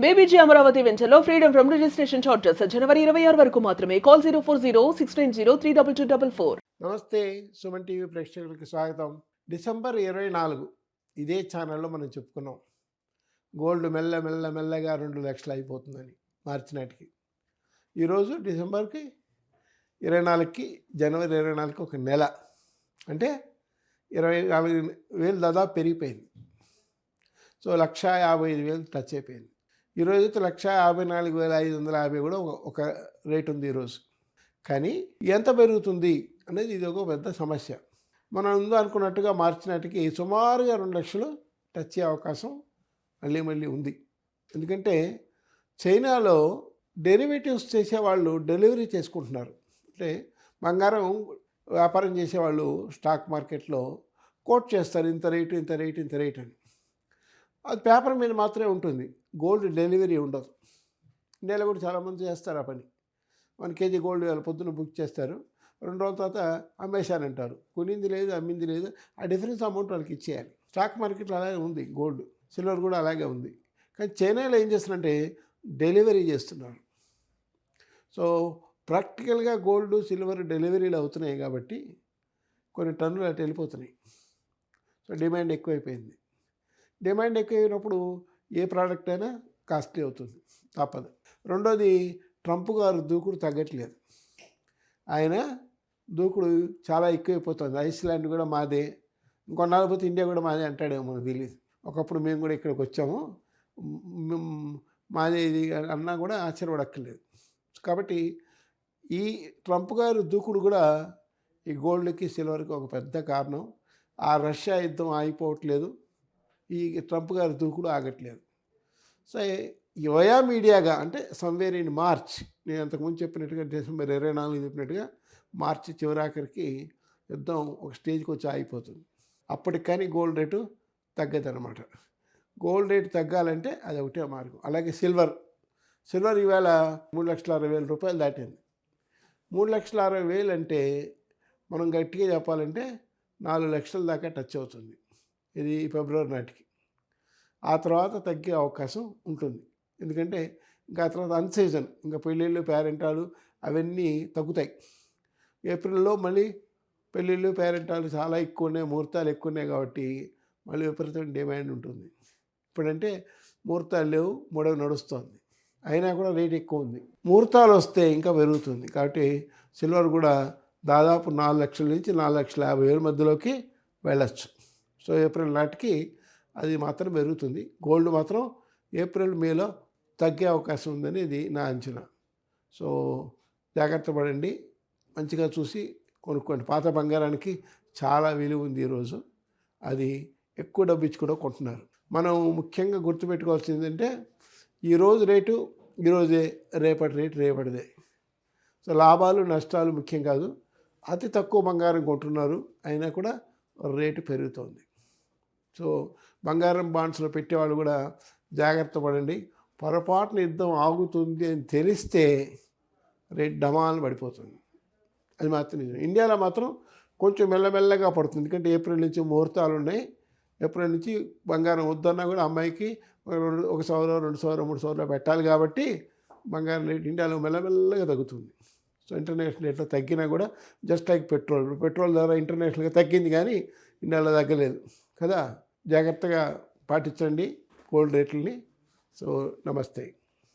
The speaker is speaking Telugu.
బేబీజీ అమరావతి వెంచర్లో ఫ్రీడమ్ ఫ్రమ్ రిజిస్ట్రేషన్ చార్జెస్ జనవరి ఇరవై ఆరు వరకు మాత్రమే. Call zero four zero six nine zero three double two double four నమస్తే సుమన్ టీవీ ప్రేక్షకులకు స్వాగతం. డిసెంబర్ ఇరవై నాలుగు ఇదే ఛానల్లో మనం చెప్పుకున్నాం. గోల్డ్ మెల్ల మెల్ల మెల్లగా రెండు లక్షలు అయిపోతుందని మార్చి నాటికి. ఈరోజు డిసెంబర్కి ఇరవై నాలుగుకి జనవరి ఇరవై నాలుగుకి ఒక నెల. అంటే ఇరవై నాలుగు వేలు దాదాపు పెరిగిపోయింది. సో లక్ష యాభై ఐదు వేలు టచ్ అయిపోయింది. ఈరోజు అయితే లక్ష యాభై నాలుగు వేల ఐదు వందల యాభై కూడా ఒక- రేటు రేట్ ఉంది ఈరోజు కానీ ఎంత పెరుగుతుంది అనేది ఇది ఒక పెద్ద సమస్య. మనం ఉందో అనుకున్నట్టుగా మార్చినట్టుకి సుమారుగా రెండు లక్షలు టచ్ అయ్యే అవకాశం మళ్ళీ మళ్ళీ ఉంది. ఎందుకంటే చైనాలో డెరివేటివ్స్ చేసేవాళ్ళు డెలివరీ చేసుకుంటున్నారు. అంటే బంగారం వ్యాపారం చేసేవాళ్ళు స్టాక్ మార్కెట్లో కోట్ చేస్తారు ఇంత రేటు ఇంత రేటు ఇంత రేటు అని. అది పేపర్ మీద మాత్రమే ఉంటుంది. గోల్డ్ డెలివరీ ఉండదు. ఇండియాలో కూడా చాలామంది చేస్తారు ఆ పని. వన్ కేజీ గోల్డ్ వాళ్ళు పొద్దున్న బుక్ చేస్తారు. రెండు రోజుల తర్వాత అమ్మేశానంటారు కొనింది లేదు అమ్మింది లేదు. ఆ డిఫరెన్స్ అమౌంట్ వాళ్ళకి ఇచ్చేయాలి. స్టాక్ మార్కెట్లో అలాగే ఉంది గోల్డ్. సిల్వర్ కూడా అలాగే ఉంది. కానీ చైనాలో ఏం చేస్తున్నారంటే డెలివరీ చేస్తున్నారు. సో ప్రాక్టికల్గా గోల్డ్ సిల్వర్ డెలివరీలు అవుతున్నాయి కాబట్టి కొన్ని టన్నులు అటు వెళ్ళిపోతున్నాయి. సో డిమాండ్ ఎక్కువైపోయింది. డిమాండ్ ఎక్కువైనప్పుడు ఏ ప్రోడక్ట్ అయినా కాస్ట్లీ అవుతుంది తప్పదు. రెండోది ట్రంప్ గారు దూకుడు తగ్గట్లేదు. ఆయన దూకుడు చాలా ఎక్కువైపోతుంది. ఐస్లాండ్ కూడా మాదే ఇంకొన్నాళ్ళు పోతే ఇండియా కూడా మాదే అంటాడేమో మనకు తెలియదు ఒకప్పుడు మేము కూడా ఇక్కడికి వచ్చాము. మాదే ఇది అన్నా కూడా ఆశ్చర్యపడక్కర్లేదు. కాబట్టి ఈ ట్రంప్ గారు దూకుడు కూడా ఈ గోల్డ్కి సిల్వర్కి ఒక పెద్ద కారణం. ఆ రష్యా యుద్ధం ఆగిపోవట్లేదు. ఈ ట్రంప్ గారి దూకుడు ఆగట్లేదు. సో యోయా మీడియాగా అంటే సమ్వేర్ ఇన్ మార్చ్ నేను అంతకుముందు చెప్పినట్టుగా డిసెంబర్ ఇరవై నాలుగు చెప్పినట్టుగా మార్చి చివరాఖరికి యుద్ధం ఒక స్టేజ్కి వచ్చి ఆగిపోతుంది. అప్పటికి కానీ గోల్డ్ రేటు తగ్గదనమాట గోల్డ్ రేటు తగ్గాలంటే అది ఒకటే మార్గం. అలాగే సిల్వర్. సిల్వర్ ఈవేళ మూడు లక్షల అరవై వేల రూపాయలు దాటింది. మూడు లక్షల అరవై వేలు అంటే మనం గట్టిగా చెప్పాలంటే నాలుగు లక్షల దాకా టచ్ అవుతుంది. ఇది ఫిబ్రవరి నాటికి. ఆ తర్వాత తగ్గే అవకాశం ఉంటుంది. ఎందుకంటే ఇంకా ఆ తర్వాత అన్సీజన్ ఇంకా పెళ్ళిళ్ళు పేరెంటాలు అవన్నీ తగ్గుతాయి. ఏప్రిల్లో మళ్ళీ పెళ్ళిళ్ళు పేరెంటాలు చాలా ఎక్కువ ఉన్నాయి ముహూర్తాలు ఎక్కువ ఉన్నాయి కాబట్టి మళ్ళీ విపరీతమైన డిమాండ్ ఉంటుంది. ఇప్పుడంటే ముహూర్తాలు లేవు మూడవ నడుస్తుంది. అయినా కూడా రేట్ ఎక్కువ ఉంది. ముహూర్తాలు వస్తే ఇంకా పెరుగుతుంది. కాబట్టి సిల్వర్ కూడా దాదాపు నాలుగు లక్షల నుంచి నాలుగు లక్షల యాభై వేల మధ్యలోకి వెళ్ళచ్చు. సో ఏప్రిల్ నాటికి అది మాత్రం పెరుగుతుంది. గోల్డ్ మాత్రం ఏప్రిల్ మేలో తగ్గే అవకాశం ఉందని ఇది నా అంచనా. సో జాగ్రత్త పడండి. మంచిగా చూసి కొనుక్కోండి. పాత బంగారానికి చాలా విలువ ఉంది ఈరోజు. అది ఎక్కువ డబ్బు ఇచ్చి కూడా కొంటున్నారు. మనం ముఖ్యంగా గుర్తుపెట్టుకోవాల్సింది ఏంటంటే ఈరోజు రేటు ఈరోజే రేపటి రేటు రేపటిదే. సో లాభాలు నష్టాలు ముఖ్యం కాదు. అతి తక్కువ బంగారం కొంటున్నారు. అయినా కూడా రేటు పెరుగుతోంది. సో బంగారం బాండ్స్లో పెట్టేవాళ్ళు కూడా జాగ్రత్త పడండి. పొరపాటున యుద్ధం ఆగుతుంది అని తెలిస్తే రేట్ డమాలు పడిపోతుంది. అది మాత్రం నిజం ఇండియాలో మాత్రం కొంచెం మెల్లమెల్లగా పడుతుంది. ఎందుకంటే ఏప్రిల్ నుంచి ముహూర్తాలు ఉన్నాయి. ఏప్రిల్ నుంచి బంగారం వద్దన్నా కూడా అమ్మాయికి ఒక రెండు ఒక సవరం రెండు సవరం మూడు సవరం పెట్టాలి కాబట్టి బంగారం రేట్ ఇండియాలో మెల్లమెల్లగా తగ్గుతుంది. సో ఇంటర్నేషనల్ రేట్లో తగ్గినా కూడా జస్ట్ లైక్ పెట్రోల్. పెట్రోల్ ధర ఇంటర్నేషనల్గా తగ్గింది కానీ ఇండియాలో తగ్గలేదు. కదా? జాగ్రత్తగా పాటించండి గోల్డ్ రేట్లని. సో నమస్తే.